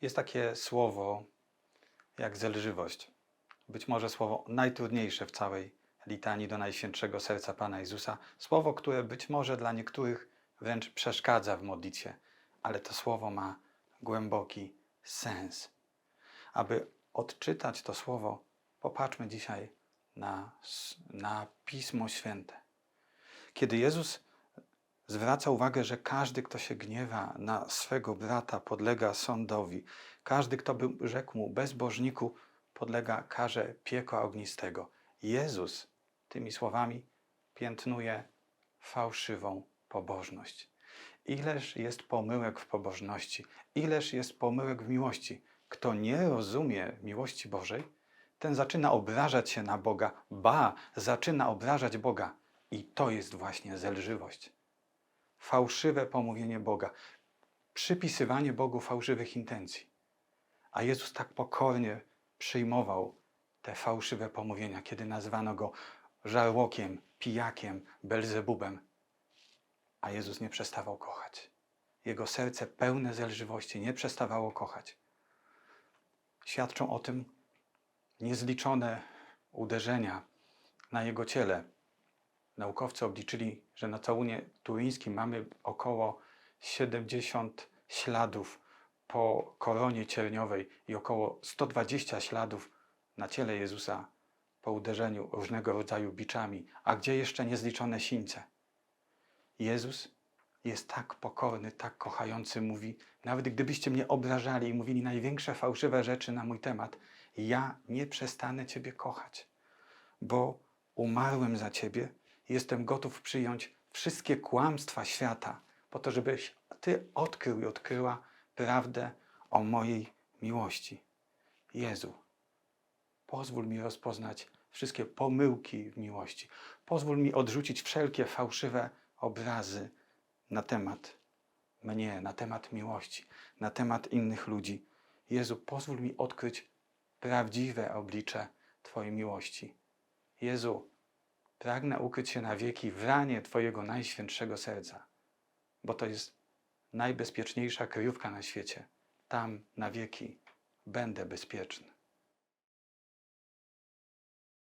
Jest takie słowo jak zelżywość. Być może słowo najtrudniejsze w całej litanii do Najświętszego Serca Pana Jezusa. Słowo, które być może dla niektórych wręcz przeszkadza w modlitwie, ale to słowo ma głęboki sens. Aby odczytać to słowo, popatrzmy dzisiaj na, na Pismo Święte. Kiedy Jezus zwraca uwagę, że każdy, kto się gniewa na swego brata, podlega sądowi. Każdy, kto by rzekł mu bezbożniku, podlega karze piekła ognistego. Jezus tymi słowami piętnuje fałszywą pobożność. Ileż jest pomyłek w pobożności, ileż jest pomyłek w miłości. Kto nie rozumie miłości Bożej, ten zaczyna obrażać się na Boga, ba, zaczyna obrażać Boga. I to jest właśnie zelżywość fałszywe pomówienie Boga, przypisywanie Bogu fałszywych intencji. A Jezus tak pokornie przyjmował te fałszywe pomówienia, kiedy nazwano go żarłokiem, pijakiem, Belzebubem. A Jezus nie przestawał kochać. Jego serce pełne zelżywości nie przestawało kochać. Świadczą o tym niezliczone uderzenia na jego ciele, Naukowcy obliczyli, że na całunie turyńskim mamy około 70 śladów po koronie cierniowej i około 120 śladów na ciele Jezusa po uderzeniu różnego rodzaju biczami, a gdzie jeszcze niezliczone sińce. Jezus jest tak pokorny, tak kochający, mówi, nawet gdybyście mnie obrażali i mówili największe fałszywe rzeczy na mój temat, ja nie przestanę Ciebie kochać, bo umarłem za Ciebie jestem gotów przyjąć wszystkie kłamstwa świata, po to, żebyś Ty odkrył i odkryła prawdę o mojej miłości. Jezu, pozwól mi rozpoznać wszystkie pomyłki w miłości. Pozwól mi odrzucić wszelkie fałszywe obrazy na temat mnie, na temat miłości, na temat innych ludzi. Jezu, pozwól mi odkryć prawdziwe oblicze Twojej miłości. Jezu, Pragnę ukryć się na wieki w ranie Twojego najświętszego serca, bo to jest najbezpieczniejsza kryjówka na świecie. Tam na wieki będę bezpieczny.